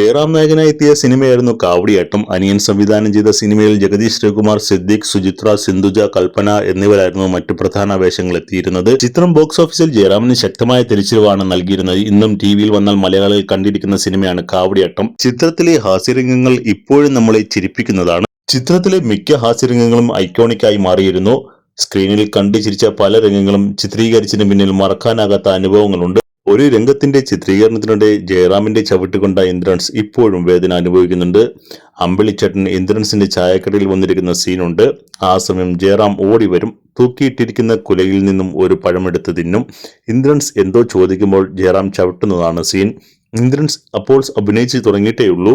ജയറാം നായകനായി എത്തിയ സിനിമയായിരുന്നു കാവടിയാട്ടം. അനിയൻ സംവിധാനം ചെയ്ത സിനിമയിൽ ജഗദീഷ് ശ്രീകുമാർ സിദ്ദിഖ് സുചിത്ര സിന്ധുജ കൽപ്പന എന്നിവരായിരുന്നു മറ്റു പ്രധാന വേഷങ്ങൾ എത്തിയിരുന്നത്. ചിത്രം ബോക്സ് ഓഫീസിൽ ജയറാമിന് ശക്തമായ തിരിച്ചറിവാണ് നൽകിയിരുന്നത്. ഇന്നും ടി വിയിൽ വന്നാൽ മലയാളികൾ കണ്ടിരിക്കുന്ന സിനിമയാണ് കാവടിയാട്ടം. ചിത്രത്തിലെ ഹാസ്യരംഗങ്ങൾ ഇപ്പോഴും നമ്മളെ ചിരിപ്പിക്കുന്നതാണ്. ചിത്രത്തിലെ മിക്ക ഹാസ്യരംഗങ്ങളും ഐക്കോണിക്കായി മാറിയിരുന്നു. സ്ക്രീനിൽ കണ്ടു ചിരിച്ച പല രംഗങ്ങളും ചിത്രീകരിച്ചതിന് പിന്നിൽ മറക്കാനാകാത്ത അനുഭവങ്ങളുണ്ട്. ഒരു രംഗത്തിന്റെ ചിത്രീകരണത്തിനിടെ ജയറാമിന്റെ ചവിട്ടുകൊണ്ട ഇന്ദ്രൻസ് ഇപ്പോഴും വേദന അനുഭവിക്കുന്നുണ്ട്. അമ്പിളിച്ചേട്ടൻ ഇന്ദ്രൻസിന്റെ ചായക്കടയിൽ വന്നിരിക്കുന്ന സീനുണ്ട്. ആ സമയം ജയറാം ഓടി വരും. തൂക്കിയിട്ടിരിക്കുന്ന കുലയിൽ നിന്നും ഒരു പഴമെടുത്ത് തിന്നും. ഇന്ദ്രൻസ് എന്തോ ചോദിക്കുമ്പോൾ ജയറാം ചവിട്ടുന്നതാണ് സീൻ. ഇന്ദ്രൻസ് അപ്പോൾ അഭിനയിച്ച് തുടങ്ങിയിട്ടേയുള്ളൂ.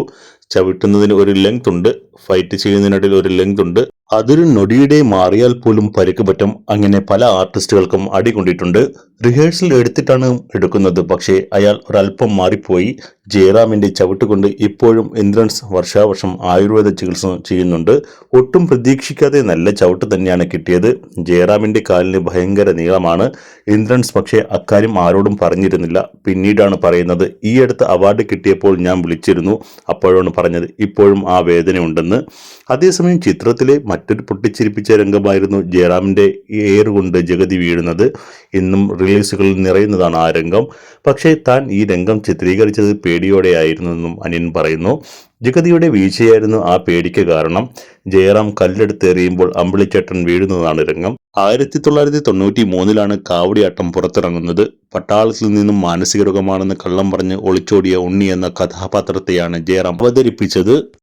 ചവിട്ടുന്നതിന് ഒരു ലെങ്ത് ഉണ്ട് ഫൈറ്റ് ചെയ്യുന്നതിനിടയിൽ ഒരു ലെങ്ത് ഉണ്ട് അതൊരു നൊടിയുടെ മാറിയാൽ പോലും പരിക്ക് പറ്റും അങ്ങനെ പല ആർട്ടിസ്റ്റുകൾക്കും അടികൊണ്ടിട്ടുണ്ട്. റിഹേഴ്സൽ എടുത്തിട്ടാണ് എടുക്കുന്നത്. പക്ഷേ അയാൾ ഒരല്പം മാറിപ്പോയി. ജയറാമിന്റെ ചവിട്ടുകൊണ്ട് ഇപ്പോഴും ഇന്ദ്രൻസ് വർഷാവർഷം ആയുർവേദ ചികിത്സ ചെയ്യുന്നുണ്ട്. ഒട്ടും പ്രതീക്ഷിക്കാതെ നല്ല ചവിട്ട് തന്നെയാണ് കിട്ടിയത്. ജയറാമിന്റെ കാലിന് ഭയങ്കര നീളമാണ്. ഇന്ദ്രൻസ് പക്ഷേ അക്കാര്യം ആരോടും പറഞ്ഞിരുന്നില്ല. പിന്നീടാണ് പറയുന്നത് ഈ അടുത്ത് അവാർഡ് കിട്ടിയപ്പോൾ ഞാൻ വിളിച്ചിരുന്നു. അപ്പോഴാണ് പറഞ്ഞത് ഇപ്പോഴും ആ വേദനയുണ്ടെന്ന്. അതേസമയം ചിത്രത്തിലെ മറ്റൊരു പൊട്ടിച്ചിരിപ്പിച്ച രംഗമായിരുന്നു ജയറാമിന്റെ എയർ കൊണ്ട് ജഗതി വീഴുന്നത്. ഇന്നും റിലീസുകളിൽ നിറയുന്നതാണ് ആ രംഗം. പക്ഷേ താൻ ഈ രംഗം ചിത്രീകരിച്ചത് പേടിയോടെയായിരുന്നെന്നും അനിയൻ പറയുന്നു. ജഗതിയുടെ വീഴ്ചയായിരുന്നു ആ പേടിക്ക് കാരണം. ജയറാം കല്ലെടുത്തെറിയുമ്പോൾ അമ്പിളിച്ചേട്ടൻ വീഴുന്നതാണ് രംഗം. ആയിരത്തി തൊള്ളായിരത്തി തൊണ്ണൂറ്റി മൂന്നിലാണ് കാവടിയാട്ടം പുറത്തിറങ്ങുന്നത്. പട്ടാളത്തിൽ നിന്നും മാനസിക രോഗമാണെന്ന് കള്ളം പറഞ്ഞ് ഒളിച്ചോടിയ ഉണ്ണി എന്ന കഥാപാത്രത്തെയാണ് ജയറാം അവതരിപ്പിച്ചത്.